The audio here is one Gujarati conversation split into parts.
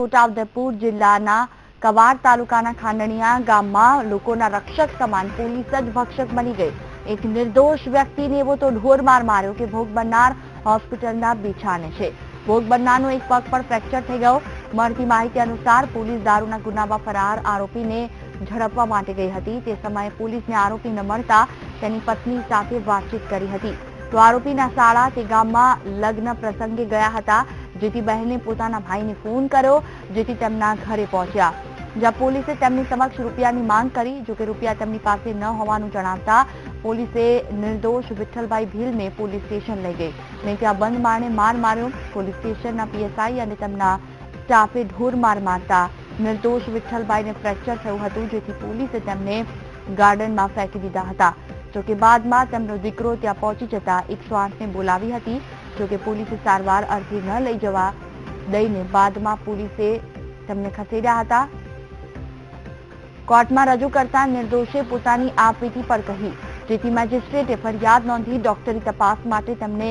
છોટાઉદેપુર જિલ્લાના કવાડ તાલુકાના ખાંડણિયા ગામમાં લોકોના રક્ષક સમાન પોલીસ જ ભક્ષક બની ગઈ. એક નિર્દોષ વ્યક્તિને એવો તો ઢોર માર માર્યો કે ભોગ બનનાર હોસ્પિટલના બિછાને છે. ભોગ બનનારનો એક પગ પર ફ્રેક્ચર થઈ ગયો. મળતી માહિતી અનુસાર પોલીસ દારૂના ગુનામાં ફરાર આરોપીને ઝડપવા માટે ગઈ હતી. તે સમયે પોલીસને આરોપી ન મળતા તેની પત્ની સાથે વાતચીત કરી હતી. તો આરોપીના શાળા તે ગામમાં લગ્ન પ્રસંગે ગયા હતા. જેથી પોતાના ભાઈને ફોન કર્યો. જેથી તેમના ઘરે પહોંચ્યા. જ્યાં પોલીસે તેમની સમક્ષ રૂપિયાની માંગ કરી જોકે રૂપિયા તેમની પાસે ન હોવાનું જણાવતા પોલીસે નિર્દોષ વિઠ્ઠલભાઈ ભીલને પોલીસ સ્ટેશન લઈ ગઈ. અને ત્યાં બંધ મારને માર માર્યો. પોલીસ સ્ટેશનના પીએસઆઈ અને તેમના સ્ટાફે ઢોરમાર મારતા નિર્દોષ વિઠ્ઠલભાઈને ફ્રેક્ચર થયું હતું, જેથી પોલીસે તેમને ગાર્ડનમાં ફેંકી દીધા હતા. જોકે બાદમાં તેમનો દીકરો ત્યાં પહોંચી જતા એકસો આઠને બોલાવી હતી. જોકે પોલીસે સારવાર અર્થે ન લઈ જવા દઈને બાદમાં પોલીસે તેમને ખસેડ્યા હતા. કોર્ટમાં રજૂ કરતા નિર્દોષે પોતાની આપવીતી પર કહી, જેથી મેજિસ્ટ્રેટે ફરિયાદ નોંધી ડોક્ટરી તપાસ માટે તેમને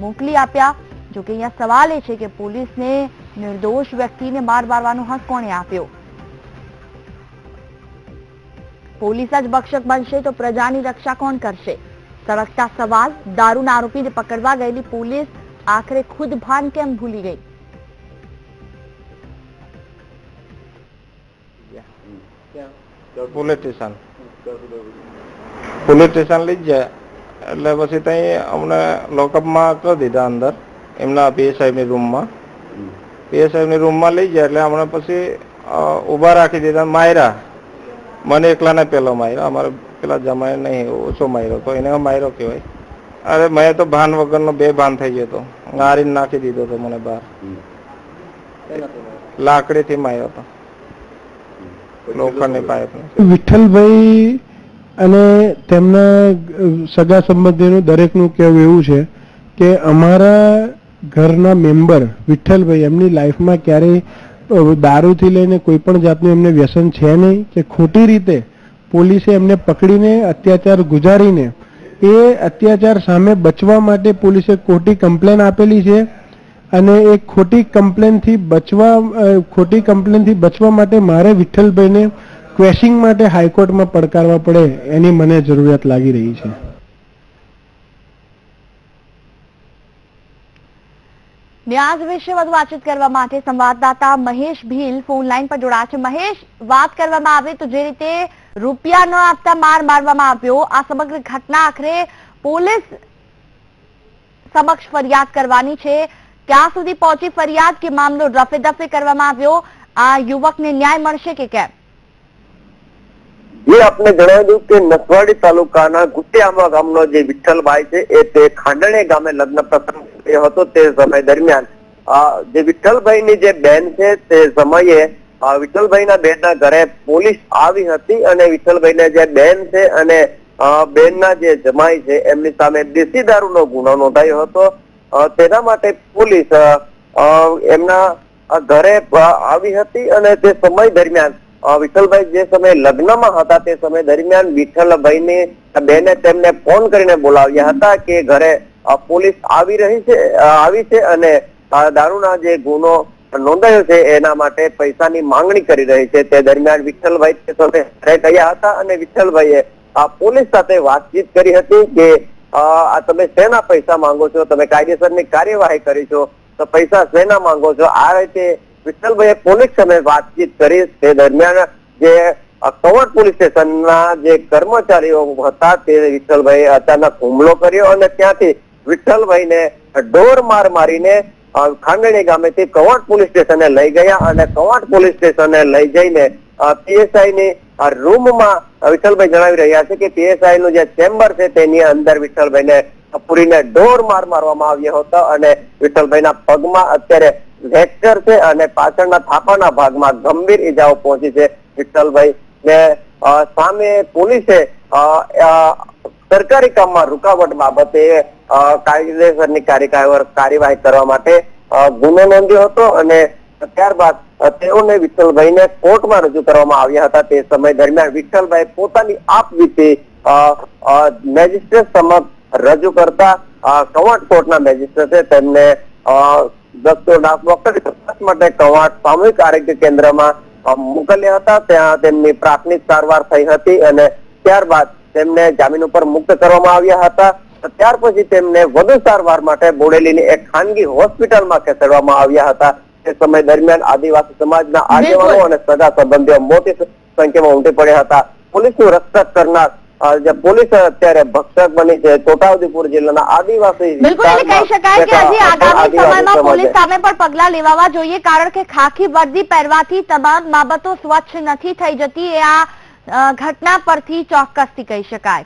મોકલી આપ્યા. જોકે અહીંયા સવાલ એ છે કે પોલીસને નિર્દોષ વ્યક્તિને માર મારવાનો હક કોણે આપ્યો? પોલીસ જ ભક્ષક બનશે તો પ્રજાની રક્ષા કોણ કરશે? સળગતા સવાલ, દારૂના આરોપીને પકડવા ગયેલી પોલીસ આખરે ખુદ ભાન કેમ ભૂલી ગઈ? Police station. લઈ જાય. એટલે પછી ત્યાં અમને લોકઅપમાં કરી દીધા અંદર, એમના પીએસઆઈની રૂમમાં. પીએસઆઈની રૂમમાં લઈ જાય એટલે અમને પછી ઊભા રાખી દીધા માયરા મને એકલાને પેલો માયરા અમારે પેલા જમાય નહીં ઓછો માર્યો તો એને માર્યો કહેવાય. અરે મેં તો ભાન વગરનો બે ભાન થઈ ગયો હતો. ગારીને નાખી દીધો હતો મને બહાર. લાકડીથી માર્યો હતો. લોખંડની પાઇપ વિઠ્ઠલભાઈ અને તેમના સગા સંબંધીનું દરેકનું કહેવું એવું છે કે અમારા ઘરના મેમ્બર વિઠ્ઠલભાઈ એમની લાઈફમાં ક્યારેય દારૂથી લઈને કોઈ પણ જાતનું એમને વ્યસન છે નહીં કે ખોટી રીતે પોલીસે એમને પકડીને અત્યાચાર ગુજારીને એ અત્યાચાર સામે બચવા માટે પોલીસે ખોટી કમ્પ્લેન આપેલી છે અને એ ખોટી કમ્પ્લેનથી બચવા ખોટી કમ્પ્લેનથી બચવા માટે મારે વિઠ્ઠલભાઈને ક્વેશિંગ માટે હાઈકોર્ટમાં પડકારવા પડે એની મને જરૂરિયાત લાગી રહી છે. ન્યાઝ વિશે વધુ વાતચીત કરવા માટે સંવાદદાતા મહેશ ભીલ ફોન લાઈન પર જોડાયા છે. મહેશ, વાત કરવામાં આવે તો જે રીતે રૂપિયા ન આપતા માર મારવામાં આવ્યો. આ સમગ્ર ઘટના આખરે પોલીસ સમક્ષ ફરિયાદ કરવાની છે. ક્યાં સુધી પહોંચી ફરિયાદ, કે મામલો રફે દફે કરવામાં આવ્યો? આ યુવકને ન્યાય મળશે કે કેમ? આપને જણાવ્યું કે નસવાડી તાલુકાના ગુટિયામા ગામનો જે વિઠ્ઠલભાઈ છે, એ તે ખાંડણે ગામે લગ્ન પ્રસંગ હતો તે સમય દરમિયાન. જે જે વિઠ્ઠલભાઈની જે બેન છે, તે સમયે વિઠ્ઠલભાઈના બેનના ઘરે પોલીસ આવી હતી અને વિઠ્ઠલભાઈને જે બેન છે અને બેન બેનના જે જમાઈ છે, એમની સામે દેશી દારૂનો ગુનો નોંધાયો હતો. તેના માટે પોલીસ એમના ઘરે આવી હતી અને તે સમય દરમિયાન વિઠ્ઠલભાઈ જે સમયે લગ્નમાં હતા તે સમય દરમિયાન વિઠ્ઠલભાઈને બેને તેમને ફોન કરીને બોલાવ્યા હતા કે ઘરે પોલીસ આવી રહી છે આવી છે અને દારૂના જે ગુનો નોંધાયો છે એના માટે પૈસાની માંગણી કરી રહી છે. તે દરમિયાન વિઠ્ઠલભાઈ ગયા હતા અને વિઠ્ઠલભાઈએ આ પોલીસ સાથે વાતચીત કરી હતી કે, આ તમે શેના પૈસા માંગો છો? તમે કાયદેસરની કાર્યવાહી કરી છો, તો પૈસા શેના માંગો છો? આ રીતે વિઠ્ઠલભાઈએ પોલીસ સામે વાતચીત કરી. તે દરમિયાન જે કવર પોલીસ સ્ટેશનના જે કર્મચારીઓ હતા તે વિઠ્ઠલભાઈ અચાનક હુમલો કર્યો અને ત્યાંથી વિઠ્ઠલભાઈને ઢોર માર મારીને ખાંડણી ગામેથી કવાટ પોલીસ સ્ટેશને લઈ ગયા અને કવાટ પોલીસ સ્ટેશને લઈ જઈને પીએસઆઈ ની રૂમમાં વિઠ્ઠલભાઈ જણાવી રહ્યા છે કે પીએસઆઈ નું જે ચેમ્બર છે તેની અંદર વિઠ્ઠલભાઈને પૂરીને ઢોર માર મારવામાં આવ્યો હતો અને વિઠ્ઠલભાઈના પગમાં અત્યારે ફ્રેક્ચર છે અને પાછળના થાપાના ભાગમાં ગંભીર ઈજાઓ પહોંચી છે. વિઠ્ઠલભાઈ ને સામે પોલીસે સરકારી કામમાં રૂકાવટ બાબતે કાયદેસરની કાર્યવાહી કરવા માટે ગુનો નોંધ્યો હતો અને ત્યારબાદ તેઓને વિઠ્ઠલભાઈને કોર્ટમાં રજૂ કરવામાં આવ્યા હતા તે સમય દરમિયાન વિઠ્ઠલભાઈ પોતાની અ, મેજિસ્ટ્રેટ સમક્ષ રજૂ કરતા કવાટ કોર્ટના મેજિસ્ટ્રેટે તેમને માટે કવાટ સામૂહિક આરોગ્ય કેન્દ્રમાં મોકલ્યા હતા. ત્યાં તેમની પ્રાથમિક સારવાર થઈ હતી અને ત્યારબાદ તેમને જામીન ઉપર મુક્ત કરવામાં આવ્યા હતા. ત્યાર પછી તેમને વધુ સારવાર માટે બોડેલીની એક ખાનગી હોસ્પિટલમાં ખસેડવામાં આવ્યા હતા. તે સમય દરમિયાન આદિવાસી સમાજના આગેવાનો અને સગા સંબંધીઓ મોટી સંખ્યામાં ઉમટી પડ્યા હતા. પોલીસનું રક્ષક કરનાર જે પોલીસ અત્યારે ભક્ષક બની છે છોટાઉદેપુર જિલ્લાના આદિવાસી બિલકુલ એટલે કહી શકાય કે હજી આગામી સમયમાં પોલીસ સામે પણ પગલા લેવાવા જોઈએ કારણ કે ખાખી વર્દી પહેરવાથી તમામ બાબતો સ્વચ્છ નથી થઈ જતી. એ આ ઘટના પરથી ચોક્કસથી કહી શકાય.